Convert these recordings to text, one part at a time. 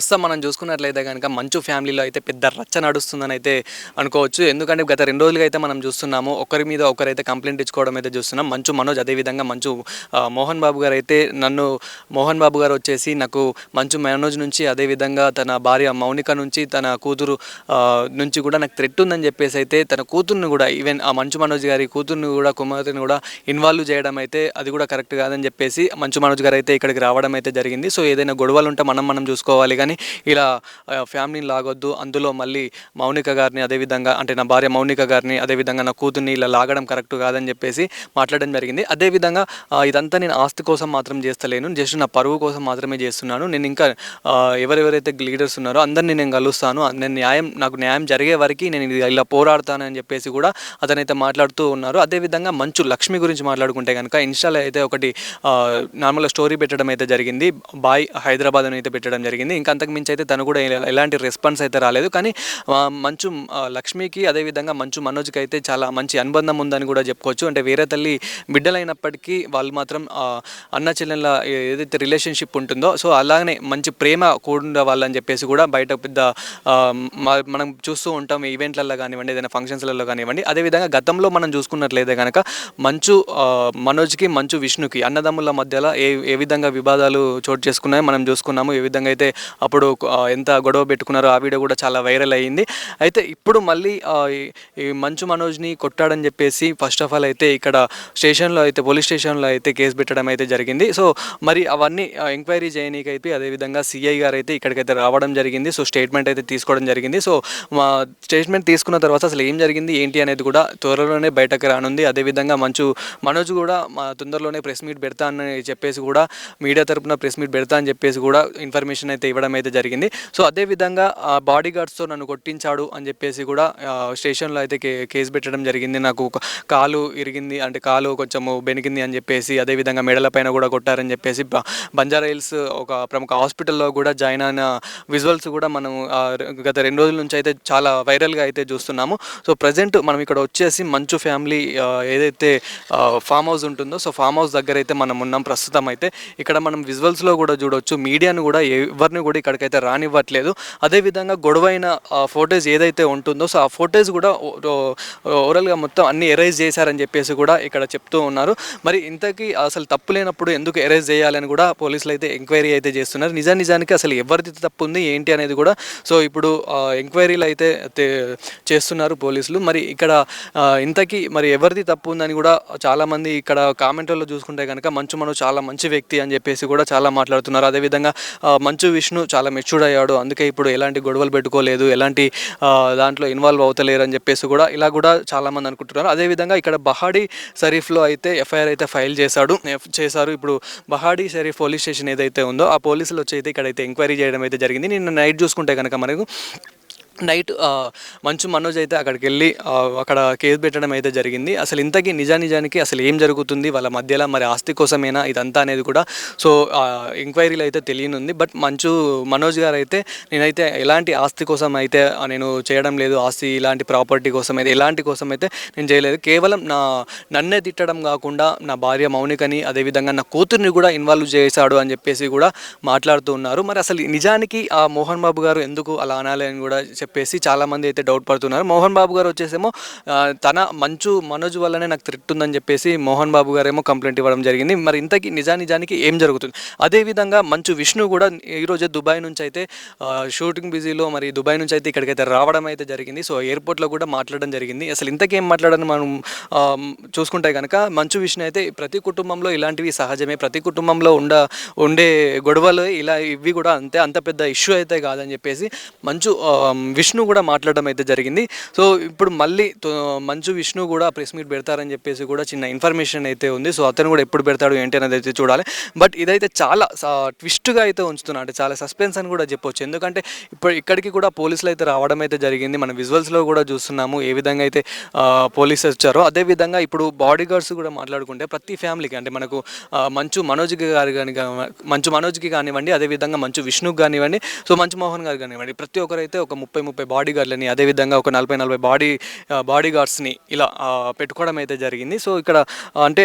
ప్రస్తుతం మనం చూసుకున్నట్లయితే కనుక మంచు ఫ్యామిలీలో అయితే పెద్ద రచ్చ నడుస్తుందని అయితే అనుకోవచ్చు. ఎందుకంటే గత రెండు రోజులుగా అయితే మనం చూస్తున్నాము ఒకరి మీద ఒకరైతే కంప్లైంట్ ఇచ్చుకోవడం అయితే చూస్తున్నాం. మంచు మనోజ్ అదేవిధంగా మంచు మోహన్ బాబు గారు అయితే నన్ను మోహన్ బాబు గారు వచ్చేసి నాకు మంచు మనోజ్ నుంచి అదేవిధంగా తన భార్య మౌనిక నుంచి తన కూతురు నుంచి కూడా నాకు థ్రెట్ ఉందని చెప్పేసి అయితే తన కూతుర్ని కూడా ఈవెన్ ఆ మంచు మనోజ్ గారి కూతుర్ని కూడా కుమార్తెని కూడా ఇన్వాల్వ్ చేయడం అయితే అది కూడా కరెక్ట్ కాదని చెప్పేసి మంచు మనోజ్ గారు అయితే ఇక్కడికి రావడం అయితే జరిగింది. సో ఏదైనా గొడవలు ఉంటే మనం మనం చూసుకోవాలి. కానీ ఇలా ఫ్యామిలీని లాగొద్దు అందులో మళ్ళీ మౌనిక గారిని అదేవిధంగా అంటే నా భార్య మౌనిక గారిని అదేవిధంగా నా కూతుర్ని ఇలా లాగడం కరెక్ట్ కాదని చెప్పేసి మాట్లాడడం జరిగింది. అదేవిధంగా ఇదంతా నేను ఆస్తి కోసం మాత్రం చేస్తలేను జస్ట్ నా పరువు కోసం మాత్రమే చేస్తున్నాను. నేను ఇంకా ఎవరెవరైతే లీడర్స్ ఉన్నారో అందరినీ నేను కలుస్తాను. నేను న్యాయం నాకు న్యాయం జరిగే వరకు నేను ఇలా పోరాడతానని చెప్పేసి కూడా అతనైతే మాట్లాడుతూ ఉన్నారు. అదేవిధంగా మంచు లక్ష్మి గురించి మాట్లాడుకుంటే కనుక ఇన్స్టాలో అయితే ఒకటి నార్మల్గా స్టోరీ పెట్టడం అయితే జరిగింది. బాయ్ హైదరాబాద్ అని అయితే పెట్టడం జరిగింది. ఇంకా అంతకు మించి అయితే తను కూడా ఎలాంటి రెస్పాన్స్ అయితే రాలేదు. కానీ మంచు లక్ష్మికి అదేవిధంగా మంచు మనోజ్కి అయితే చాలా మంచి అనుబంధం ఉందని కూడా చెప్పుకోవచ్చు. అంటే వేరే తల్లి బిడ్డలైనప్పటికీ వాళ్ళు మాత్రం అన్న చెల్లెళ్ళ ఏదైతే రిలేషన్షిప్ ఉంటుందో సో అలాగనే మంచి ప్రేమ కూడా వాళ్ళని చెప్పేసి కూడా బయట పెద్ద మనం చూస్తూ ఉంటాం ఈవెంట్లలో కానివ్వండి ఏదైనా ఫంక్షన్స్లలో కానివ్వండి. అదేవిధంగా గతంలో మనం చూసుకున్నట్లయితే కనుక మంచు మనోజ్కి మంచు విష్ణుకి అన్నదమ్ముల మధ్యలో ఏ ఏ విధంగా వివాదాలు చోటు చేసుకున్నాయో మనం చూసుకున్నాము. ఏ విధంగా అయితే అప్పుడు ఎంత గొడవ పెట్టుకున్నారో ఆ వీడియో కూడా చాలా వైరల్ అయ్యింది. అయితే ఇప్పుడు మళ్ళీ ఈ- మంచు మనోజ్ని కొట్టాడని చెప్పేసి ఫస్ట్ ఆఫ్ ఆల్ అయితే ఇక్కడ స్టేషన్లో అయితే పోలీస్ స్టేషన్లో అయితే కేసు పెట్టడం అయితే జరిగింది. సో మరి అవన్నీ ఎంక్వైరీ చేయనీకైతే అదేవిధంగా సిఐ గారు అయితే ఇక్కడికైతే రావడం జరిగింది. సో స్టేట్మెంట్ అయితే తీసుకోవడం జరిగింది. సో మా స్టేట్మెంట్ తీసుకున్న తర్వాత అసలు ఏం జరిగింది ఏంటి అనేది కూడా త్వరలోనే బయటకు రానుంది. అదేవిధంగా మంచు మనోజ్ కూడా మా తొందరలోనే ప్రెస్ మీట్ పెడతా అని చెప్పేసి కూడా మీడియా తరపున ప్రెస్ మీట్ పెడతా అని చెప్పేసి కూడా ఇన్ఫర్మేషన్ అయితే ఇవ్వడం అయితే జరిగింది. సో అదేవిధంగా బాడీ గార్డ్స్తో నన్ను కొట్టించాడు అని చెప్పేసి కూడా స్టేషన్లో అయితే కే కేసు పెట్టడం జరిగింది. నాకు ఒక కాలు ఇరిగింది అంటే కాలు కొంచెము బెనికింది అని చెప్పేసి అదేవిధంగా మెడల పైన కూడా కొట్టారని చెప్పేసి బంజారా హిల్స్ ఒక ప్రముఖ హాస్పిటల్లో కూడా జాయిన్ అయిన విజువల్స్ కూడా మనం గత రెండు రోజుల నుంచి అయితే చాలా వైరల్గా అయితే చూస్తున్నాము. సో ప్రజెంట్ మనం ఇక్కడ వచ్చేసి మంచు ఫ్యామిలీ ఏదైతే ఫామ్ హౌస్ ఉంటుందో సో ఫామ్ హౌస్ దగ్గర అయితే మనం ఉన్నాం ప్రస్తుతం అయితే. ఇక్కడ మనం విజువల్స్లో కూడా చూడొచ్చు మీడియాను కూడా ఎవరిని కూడా ఇక్కడికైతే రానివ్వట్లేదు. అదేవిధంగా గొడవైన ఫోటేజ్ ఏదైతే ఉంటుందో సో ఆ ఫోటేజ్ కూడా ఓవరాల్గా మొత్తం అన్ని ఎరేజ్ చేశారని చెప్పేసి కూడా ఇక్కడ చెప్తూ ఉన్నారు. మరి ఇంతకీ అసలు తప్పు లేనప్పుడు ఎందుకు ఎరేజ్ చేయాలని కూడా పోలీసులు అయితే ఎంక్వైరీ అయితే చేస్తున్నారు. నిజా నిజానికి అసలు ఎవరిది తప్పు ఉంది ఏంటి అనేది కూడా సో ఇప్పుడు ఎంక్వైరీలు అయితే చేస్తున్నారు పోలీసులు. మరి ఇక్కడ ఇంతకీ మరి ఎవరిది తప్పు ఉందని కూడా చాలామంది ఇక్కడ కామెంట్లలో చూసుకుంటే కనుక మంచు మనో చాలా మంచి వ్యక్తి అని చెప్పేసి కూడా చాలా మాట్లాడుతున్నారు. అదేవిధంగా మంచు విష్ణు చాలా మెచ్యూర్డ్ అయ్యాడు. అందుకే ఇప్పుడు ఎలాంటి గొడవలు పెట్టుకోలేదు ఎలాంటి దాంట్లో ఇన్వాల్వ్ అవుతలేరు అని చెప్పేసి కూడా ఇలా కూడా చాలామంది అనుకుంటున్నారు. అదేవిధంగా ఇక్కడ బహాడీ షరీఫ్లో అయితే ఎఫ్ఐఆర్ అయితే ఫైల్ చేశాడు. ఎఫ్- చేశారు. ఇప్పుడు బహాడీ షరీఫ్ పోలీస్ స్టేషన్ ఏదైతే ఉందో ఆ పోలీసులు వచ్చి అయితే ఇక్కడైతే ఎంక్వైరీ చేయడం అయితే జరిగింది. నిన్న నైట్ చూసుకుంటే కనుక మనకు నైట్ మంచు మనోజ్ అయితే అక్కడికి వెళ్ళి అక్కడ కేసు పెట్టడం అయితే జరిగింది. అసలు ఇంతకీ నిజానిజానికి అసలు ఏం జరుగుతుంది? వాళ్ళ మధ్యలో మరి ఆస్తి కోసమేనా? ఇదంతా అనేది కూడా సో ఎంక్వైరీలు అయితే తెలియనుంది. బట్ మంచు మనోజ్ గారు అయితే నేనైతే ఎలాంటి ఆస్తి కోసం అయితే నేను చేయడం లేదు. ఆస్తి ఇలాంటి ప్రాపర్టీ కోసం అయితే ఎలాంటి కోసం అయితే నేను చేయలేదు. కేవలం నా నన్నే తిట్టడం కాకుండా నా భార్య మౌనికని అదేవిధంగా నా కూతుర్ని కూడా ఇన్వాల్వ్ చేశాడు అని చెప్పేసి కూడా మాట్లాడుతూ ఉన్నారు. మరి అసలు నిజానికి ఆ మోహన్ బాబు గారు ఎందుకు అలా అనాలి అని కూడా చెప్పేసి చాలామంది అయితే డౌట్ పడుతున్నారు. మోహన్ బాబు గారు వచ్చేసేమో తన మంచు మనోజ్ వల్లనే నాకు త్రిట్ ఉందని చెప్పేసి మోహన్ బాబు గారేమో కంప్లైంట్ ఇవ్వడం జరిగింది. మరి ఇంతకీ నిజానిజానికి ఏం జరుగుతుంది? అదేవిధంగా మంచు విష్ణు కూడా ఈరోజే దుబాయ్ నుంచి అయితే షూటింగ్ బిజీలో మరి దుబాయ్ నుంచి అయితే ఇక్కడికైతే రావడం అయితే జరిగింది. సో ఎయిర్పోర్ట్లో కూడా మాట్లాడడం జరిగింది. అసలు ఇంతకేం మాట్లాడని మనం చూసుకుంటే కనుక మంచు విష్ణు అయితే ప్రతి కుటుంబంలో ఇలాంటివి సహజమే. ప్రతి కుటుంబంలో ఉండ ఉండే గొడవలు ఇలా ఇవి కూడా అంతే. అంత పెద్ద ఇష్యూ అయితే కాదని చెప్పేసి మంచు విష్ణు కూడా మాట్లాడడం అయితే జరిగింది. సో ఇప్పుడు మళ్ళీ మంచు విష్ణు కూడా ప్రెస్ మీట్ పెడతారని చెప్పేసి కూడా చిన్న ఇన్ఫర్మేషన్ అయితే ఉంది. సో అతను కూడా ఎప్పుడు పెడతాడు ఏంటి అనేది అయితే చూడాలి. బట్ ఇదైతే చాలా ట్విస్ట్గా అయితే ఉంచుతున్నా. అంటే చాలా సస్పెన్స్ అని కూడా చెప్పొచ్చు. ఎందుకంటే ఇప్పుడు ఇక్కడికి కూడా పోలీసులు అయితే రావడం అయితే జరిగింది. మన విజువల్స్లో కూడా చూస్తున్నాము ఏ విధంగా అయితే పోలీసు వచ్చారో. అదేవిధంగా ఇప్పుడు బాడీ గార్డ్స్ కూడా మాట్లాడుకుంటే ప్రతి ఫ్యామిలీకి అంటే మనకు మంచు మనోజ్కి గారు కానీ మంచు మనోజ్కి కానివ్వండి అదేవిధంగా మంచు విష్ణుకి కానివ్వండి సో మంచు మోహన్ గారు కానివ్వండి. ప్రతి ఒక్కరైతే ఒక ముప్పై ముప్పై ముప్పై బాడీ గార్డ్లని అదేవిధంగా ఒక నలభై నలభై బాడీ బాడీ గార్డ్స్ని ఇలా పెట్టుకోవడం అయితే జరిగింది. సో ఇక్కడ అంటే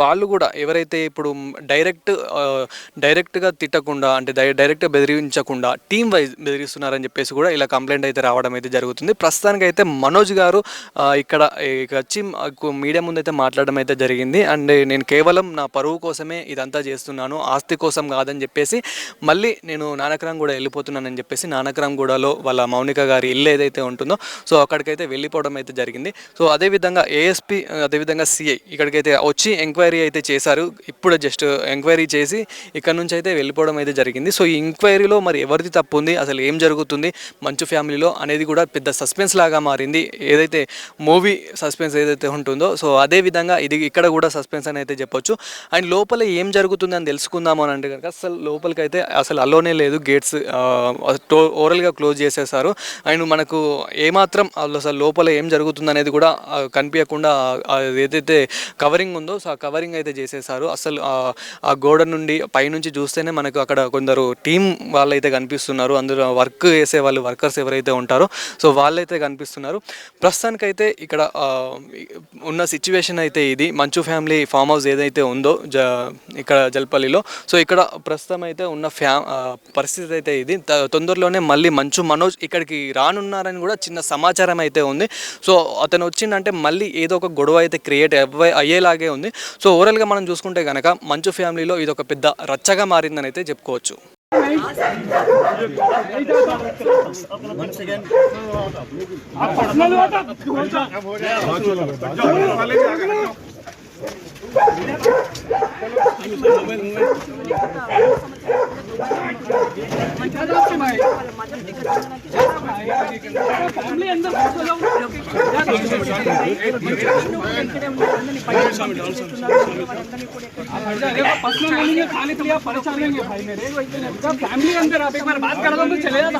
వాళ్ళు కూడా ఎవరైతే ఇప్పుడు డైరెక్ట్ డైరెక్ట్గా తిట్టకుండా అంటే డైరెక్ట్గా బెదిరించకుండా టీం వైజ్ బెదిరిస్తున్నారని చెప్పేసి కూడా ఇలా కంప్లైంట్ అయితే రావడం అయితే జరుగుతుంది. ప్రస్తుతానికి అయితే మనోజ్ గారు ఇక్కడ వచ్చి మీడియా ముందు అయితే మాట్లాడడం అయితే జరిగింది. అండ్ నేను కేవలం నా పరువు కోసమే ఇదంతా చేస్తున్నాను ఆస్తి కోసం కాదని చెప్పేసి మళ్ళీ నేను నానక్రామ్ కూడా వెళ్ళిపోతున్నానని చెప్పేసి నానక్రామ్ కూడాలో వాళ్ళ మౌనిక గారి ఇల్లు ఏదైతే ఉంటుందో సో అక్కడికైతే వెళ్ళిపోవడం అయితే జరిగింది. సో అదేవిధంగా ఏఎస్పీ అదేవిధంగా సిఐ ఇక్కడికైతే వచ్చి ఎంక్వైరీ అయితే చేశారు. ఇప్పుడు జస్ట్ ఎంక్వైరీ చేసి ఇక్కడ నుంచి అయితే వెళ్ళిపోవడం అయితే జరిగింది. సో ఈ ఎంక్వైరీలో మరి ఎవరిది తప్పు ఉంది అసలు ఏం జరుగుతుంది మంచు ఫ్యామిలీలో అనేది కూడా పెద్ద సస్పెన్స్ లాగా మారింది. ఏదైతే మూవీ సస్పెన్స్ ఏదైతే ఉంటుందో సో అదే విధంగా ఇది ఇక్కడ కూడా సస్పెన్స్ అని అయితే చెప్పొచ్చు. అండ్ లోపల ఏం జరుగుతుంది అని తెలుసుకుందాము అని అంటే కనుక అసలు లోపలికి అయితే అసలు అలోనే లేదు. గేట్స్ ఓరల్గా క్లోజ్ చేసేసారు. అండ్ మనకు ఏమాత్రం అసలు లోపల ఏం జరుగుతుంది అనేది కూడా కనిపించకుండా ఏదైతే కవరింగ్ ఉందో సో ఆ కవరింగ్ అయితే చేసేసారు. అసలు ఆ- గోడ నుండి పైనుంచి చూస్తేనే మనకు అక్కడ కొందరు టీం వాళ్ళైతే కనిపిస్తున్నారు. అందులో వర్క్ చేసే వాళ్ళు వర్కర్స్ ఎవరైతే ఉంటారో సో వాళ్ళైతే కనిపిస్తున్నారు. ప్రస్తుతానికైతే ఇక్కడ ఉన్న సిచ్యువేషన్ అయితే ఇది. మంచు ఫ్యామిలీ ఫామ్ హౌస్ ఏదైతే ఉందో జ ఇక్కడ జల్పల్లిలో. సో ఇక్కడ ప్రస్తుతం అయితే ఉన్న ఫ్యా పరిస్థితి అయితే ఇది. తొందరలోనే మళ్ళీ మంచు మనోజ్ ఇక్కడికి రానున్నారని కూడా చిన్న సమాచారం అయితే ఉంది. సో అతను వచ్చిందంటే మళ్ళీ ఏదో ఒక గొడవ అయితే క్రియేట్ అయ్యేలాగే ఉంది. సో ఓవరాల్గా మనం చూసుకుంటే కనుక మంచు ఫ్యామిలీలో ఇది ఒక పెద్ద రచ్చగా మారిందని అయితే చెప్పుకోవచ్చు. पर्सनल ले लेंगे खाली के लिए परेशान लेंगे भाई मेरे जब फैमिली अंदर आप एक बार बात कर दो तो चले जाता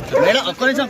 మేడం ఒక్క నిమిషం.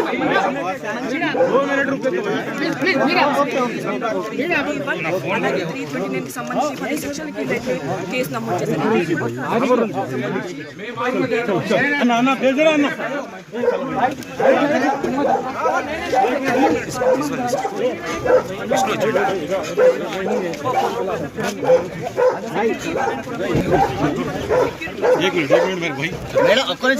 मेरे बोलो త్రీ ట్వంటీ నైన్ సంబంధించి పది సెక్షన్లకి అయితే కేసు నమోదు చేశారు एक मिनट एक मिनट मेरे भाई मैडम आपको नहीं